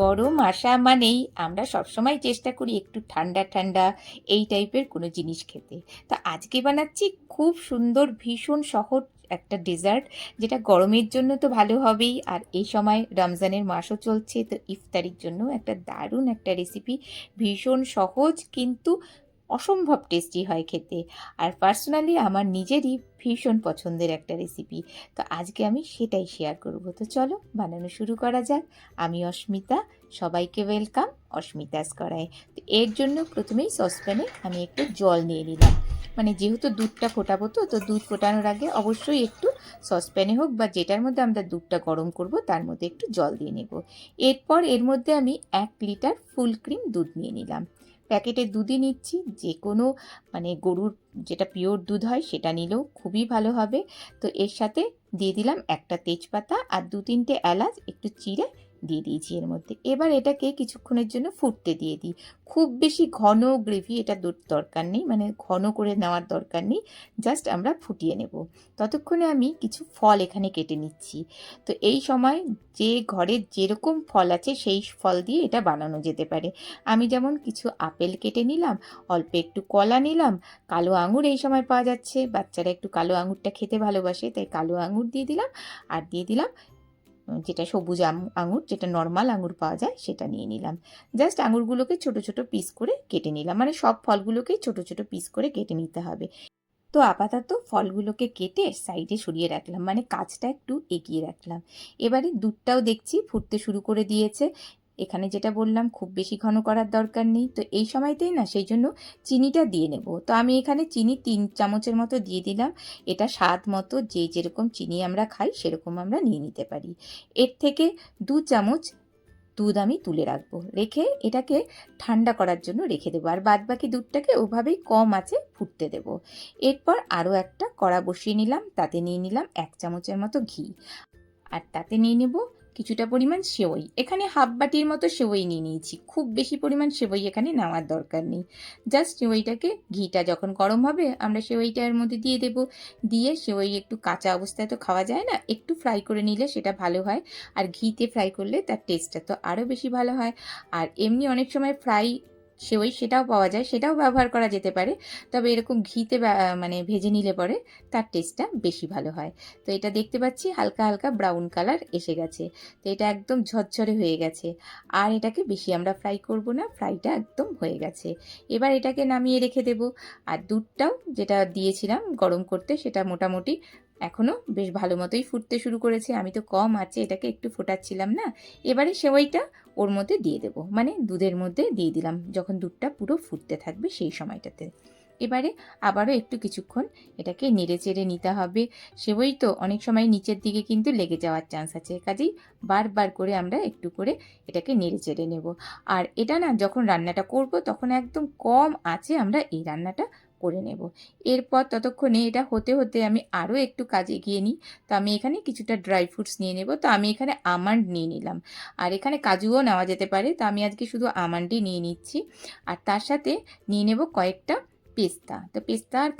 গরম আসা মানেই আমরা সবসময় চেষ্টা করি একটু ঠান্ডা ঠান্ডা এই টাইপের কোনো জিনিস খেতে। তো আজকে বানাচ্ছি খুব সুন্দর ভীষণ সহজ একটা ডেজার্ট, যেটা গরমের জন্য তো ভালো হবেই, আর এই সময় রমজানের মাসও চলছে, তো ইফতারির জন্য একটা দারুণ একটা রেসিপি ভীষণ সহজ কিন্তু অসম্ভব টেস্টি হয় খেতে। আর পার্সোনালি আমার নিজেরই ভীষণ পছন্দের একটা রেসিপি তো আজকে আমি সেটাই শেয়ার করব। তো চলো, বানানো শুরু করা যাক। আমি অস্মিতা, সবাইকে ওয়েলকাম অস্মিতাস করায় তো এর জন্য প্রথমেই সসপ্যানে আমি একটু জল নিয়ে নিলাম। মানে যেহেতু দুধটা ফোটাবো তো তো দুধ ফোটানোর আগে অবশ্যই একটু সসপ্যানে হোক বা যেটার মধ্যে আমরা দুধটা গরম করব, তার মধ্যে একটু জল দিয়ে নেব। এরপর এর মধ্যে আমি এক লিটার ফুল ক্রিম দুধ নিয়ে নিলাম। প্যাকেটের দুধই নিচ্ছি যে কোনো মানে গরুর যেটা পিওর দুধ হয় সেটা নিলেও খুবই ভালো হবে। তো এর সাথে দিয়ে দিলাম একটা তেজপাতা আর দু তিনটে এলাচ, একটু চিড়ে দিয়ে দিয়েছি এর মধ্যে। এবার এটাকে কিছুক্ষণের জন্য ফুটতে দিয়ে দিই। খুব বেশি ঘন গ্রেভি এটা দর- দরকার নেই মানে ঘন করে নেওয়ার দরকার নেই, জাস্ট আমরা ফুটিয়ে নেব। ততক্ষণে আমি কিছু ফল এখানে কেটে নিচ্ছি। তো এই সময় যে ঘরে যেরকম ফল আছে সেই ফল দিয়ে এটা বানানো যেতে পারে। আমি যেমন কিছু আপেল কেটে নিলাম, অল্প একটু কলা নিলাম, কালো আঙুর এই সময় পাওয়া যাচ্ছে। বাচ্চারা একটু কালো আঙুরটা খেতে ভালোবাসে, তাই কালো আঙুর দিয়ে দিলাম, আর দিয়ে দিলাম যেটা সবুজ আঙুর, যেটা নর্মাল আঙুর পাওয়া যায়, সেটা নিয়ে নিলাম। জাস্ট আঙুরগুলোকে ছোট ছোট পিস করে কেটে নিলাম। মানে সব ফলগুলোকেই ছোট ছোট পিস করে কেটে নিতে হবে। তো আপাতত ফলগুলোকে কেটে সাইডে সরিয়ে রাখলাম। মানে কাজটা একটু এগিয়ে রাখলাম। এবারে দুধটাও দেখছি ফুটতে শুরু করে দিয়েছে। এখানে যেটা বললাম, খুব বেশি ঘন করার দরকার নেই। তো এই সময়তেই না সেই জন্য চিনিটা দিয়ে নেব। তো আমি এখানে চিনি তিন চামচের মতো দিয়ে দিলাম। এটা স্বাদ মতো যে যেরকম চিনি আমরা খাই, সেরকম আমরা নিয়ে নিতে পারি। এর থেকে দু চামচ দুধ আমি তুলে রাখব। রেখে এটাকে ঠান্ডা করার জন্য রেখে দেবো। আর বাদ বাকি দুধটাকে ওভাবেই কম আছে ফুটতে দেবো। এরপর আরও একটা কড়া বসিয়ে নিলাম, তাতে নিয়ে নিলাম এক চামচের মতো ঘি। আর তাতে নিয়ে নেব কিছুটা পরিমাণ সেওই এখানে হাফ বাটির মতো সেওই নিয়ে নিয়েছি। খুব বেশি পরিমাণ সেবই এখানে নেওয়ার দরকার নেই। জাস্ট সেওইটাকে ঘিটা যখন গরম হবে, আমরা সেওইটা এর মধ্যে দিয়ে দেব। দিয়ে সেওই একটু কাঁচা অবস্থায় তো খাওয়া যায় না, একটু ফ্রাই করে নিলে সেটা ভালো হয়। আর ঘিতে ফ্রাই করলে তার টেস্টটা তো আরও বেশি ভালো হয়। আর এমনি অনেক সময় ফ্রাই সেওই সেটাও পাওয়া যায়, সেটাও ব্যবহার করা যেতে পারে। তবে এরকম ঘিতে মানে ভেজে নিলে পরে তার টেস্টটা বেশি ভালো হয়। তো এটা দেখতে পাচ্ছি, হালকা হালকা ব্রাউন কালার এসে গেছে। তো এটা একদম ঝরঝরে হয়ে গেছে। আর এটাকে বেশি আমরা ফ্রাই করব না ফ্রাইটা একদম হয়ে গেছে। এবার এটাকে নামিয়ে রেখে দেব। আর দুধটাও যেটা দিয়েছিলাম গরম করতে, সেটা মোটামুটি এখনও বেশ ভালো মতোই ফুটতে শুরু করেছে। আমি তো কম আছে, এটাকে একটু ফোটাচ্ছিলাম না। এবারে সেওইটা ওর মধ্যে দিয়ে দেবো। মানে দুধের মধ্যে দিয়ে দিলাম, যখন দুধটা পুরো ফুটতে থাকবে সেই সময়টাতে। এবারে আবারও একটু কিছুক্ষণ এটাকে নেড়ে চেড়ে নিতে হবে। সেবই তো অনেক সময় নিচের দিকে কিন্তু লেগে যাওয়ার চান্স আছে। কাজেই বারবার করে আমরা একটু করে এটাকে নেড়ে চেড়ে নেব। আর এটা না যখন রান্নাটা করব, তখন একদম কম আছে আমরা এই রান্নাটা করে নেব। এরপর ততক্ষণে এটা হতে হতে আমি আরও একটু কাজ এগিয়ে নিই। তো আমি এখানে কিছুটা ড্রাই ফ্রুটস নিয়ে নেব। তো আমি এখানে আমান্ড নিয়ে নিলাম। আর এখানে কাজুও নেওয়া যেতে পারে। তো আমি আজকে শুধু আমান্ডই নিয়ে নিচ্ছি। আর তার সাথে নিয়ে নেব কয়েকটা পেস্তা। তো পেস্তা আর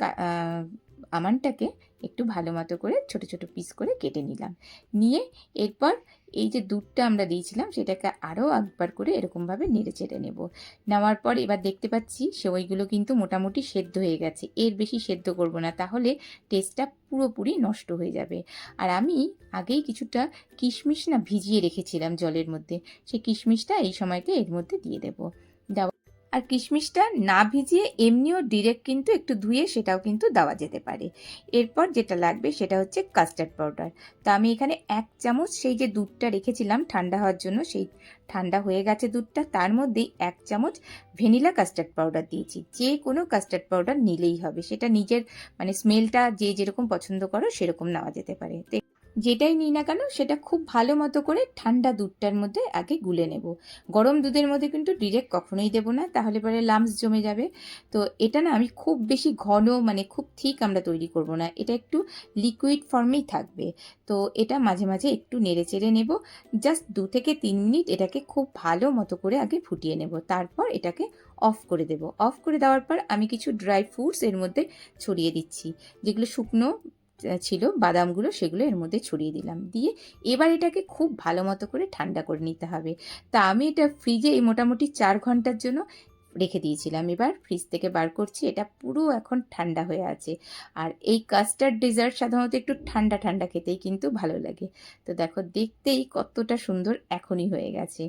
আমানটাকে একটু ভালো মতো করে ছোট ছোট পিস করে কেটে নিলাম। নিয়ে এরপর এই যে দুধটা আমরা দিয়েছিলাম, সেটাকে আরও একবার করে এরকমভাবে নেড়ে চেড়ে নেব। নেওয়ার পর এবার দেখতে পাচ্ছি সেওইগুলো কিন্তু মোটামুটি সেদ্ধ হয়ে গেছে। এর বেশি সেদ্ধ করব না, তাহলে টেস্টটা পুরোপুরি নষ্ট হয়ে যাবে। আর আমি আগেই কিছুটা কিশমিশ না ভিজিয়ে রেখেছিলাম জলের মধ্যে সেই কিশমিশটা এই সময়তে এর মধ্যে দিয়ে দেবো। দেওয়া আর কিশমিশটা না ভিজিয়ে এমনিও ডিরেক্ট কিন্তু একটু ধুয়ে সেটাও কিন্তু দেওয়া যেতে পারে। এরপর যেটা লাগবে সেটা হচ্ছে কাস্টার্ড পাউডার তো আমি এখানে এক চামচ সেই যে দুধটা রেখেছিলাম ঠান্ডা হওয়ার জন্য, সেই ঠান্ডা হয়ে গেছে দুধটা, তার মধ্যেই এক চামচ ভ্যানিলা কাস্টার্ড পাউডার দিয়েছি। যে কোনো কাস্টার্ড পাউডার নিলেই হবে, সেটা নিজের মানে স্মেলটা যে যেরকম পছন্দ করো সেরকম নেওয়া যেতে পারে। যেটাই নিই না কেন, সেটা খুব ভালো মতো করে ঠান্ডা দুধটার মধ্যে আগে গুলে নেব। গরম দুধের মধ্যে কিন্তু ডিরেক্ট কখনোই দেবো না, তাহলে পরে লামস জমে যাবে। তো এটা না আমি খুব বেশি ঘন মানে খুব ঠিক আমরা তৈরি করব না, এটা একটু লিকুইড ফর্মেই থাকবে। তো এটা মাঝে মাঝে একটু নেড়ে চেড়ে নেব জাস্ট দু থেকে তিন মিনিট এটাকে খুব ভালো মতো করে আগে ফুটিয়ে নেব। তারপর এটাকে অফ করে দেব। অফ করে দেওয়ার পর আমি কিছু ড্রাই ফ্রুটস এর মধ্যে ছড়িয়ে দিচ্ছি, যেগুলো শুকনো ছিল, বাদামগুলো সেগুলো এর মধ্যে ছড়িয়ে দিলাম। দিয়ে এবার এটাকে খুব ভালো মতো করে ঠান্ডা করে নিতে হবে। তা আমি এটা ফ্রিজে এই মোটামুটি চার ঘণ্টার জন্য রেখে দিয়েছিলাম। এবার ফ্রিজ থেকে বার করছি, এটা পুরো এখন ঠান্ডা হয়ে আছে। আর এই কাস্টার্ড ডেজার্ট সাধারণত একটু ঠান্ডা ঠান্ডা খেতেই কিন্তু ভালো লাগে। তো দেখো দেখতেই কতটা সুন্দর এখনই হয়ে গেছে।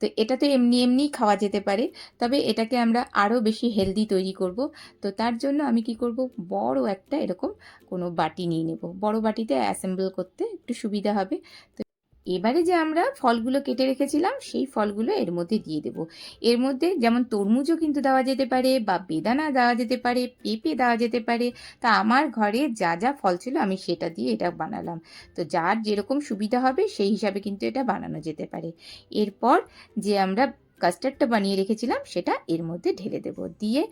তো এটাতে এমনি এমনিই খাওয়া যেতে পারে। তবে এটাকে আমরা আরও বেশি হেলদি তৈরি করব। তো তার জন্য আমি কি করব? বড় একটা এরকম কোনো বাটি নিয়ে নেব। বড় বাটিতে অ্যাসেম্বল করতে একটু সুবিধা হবে। তো এবারে যে আমরা ফলগুলো কেটে রেখেছিলাম, সেই ফলগুলো এর মধ্যে দিয়ে দেব। এর মধ্যে যেমন তরমুজও কিন্তু দেওয়া যেতে পারে বা বেদানা দেওয়া যেতে পারে, পেঁপে দেওয়া যেতে পারে। তা আমার ঘরে যা যা ফল ছিল আমি সেটা দিয়ে এটা বানালাম। তো যার যেরকম সুবিধা হবে সেই হিসাবে কিন্তু এটা বানানো যেতে পারে। এরপর যে আমরা কাস্টার্ডটা বানিয়ে রেখেছিলাম, সেটা এর মধ্যে ঢেলে দেব। দিয়ে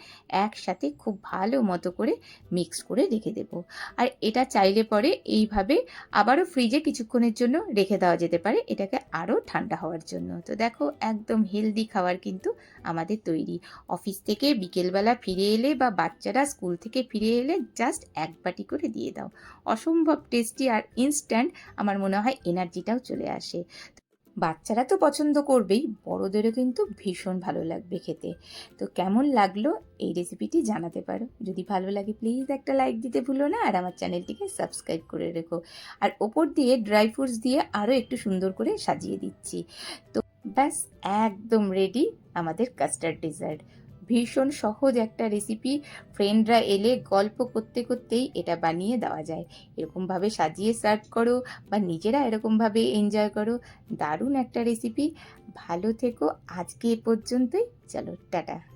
একসাথে খুব ভালো মতো করে মিক্স করে রেখে দেব। আর এটা চাইলে পরে এইভাবে আবারও ফ্রিজে কিছুক্ষণের জন্য রেখে দেওয়া যেতে পারে, এটাকে আরও ঠান্ডা হওয়ার জন্য। তো দেখো, একদম হেলদি খাবার কিন্তু আমাদের তৈরি। অফিস থেকে বিকেলবেলা ফিরে এলে বা বাচ্চারা স্কুল থেকে ফিরে এলে জাস্ট এক বাটি করে দিয়ে দাও। অসম্ভব টেস্টি আর ইনস্ট্যান্ট আমার মনে হয় এনার্জিটাও চলে আসে। বাচ্চারা তো পছন্দ করবেই, বড়দেরও কিন্তু ভীষণ ভালো লাগবে খেতে। তো কেমন লাগল এই রেসিপিটি জানাতে পারো। যদি ভালো লাগে প্লিজ একটা লাইক দিতে ভুলো না, আর আমার চ্যানেলটিকে সাবস্ক্রাইব করে রেখো। আর ওপর দিয়ে ড্রাই ফ্রুটস দিয়ে আরও একটু সুন্দর করে সাজিয়ে দিচ্ছি। তো ব্যাস, একদম রেডি আমাদের কাস্টার্ড ডেজার্ট ভীষণ সহজ একটা রেসিপি ফ্রেন্ডরা এলে গল্প করতে করতেই এটা বানিয়ে দেওয়া যায়। এরকমভাবে সাজিয়ে সার্ভ করো বা নিজেরা এরকমভাবে এনজয় করো, দারুণ একটা রেসিপি ভালো থেকো, আজকে এ পর্যন্তই। চলো, টাটা।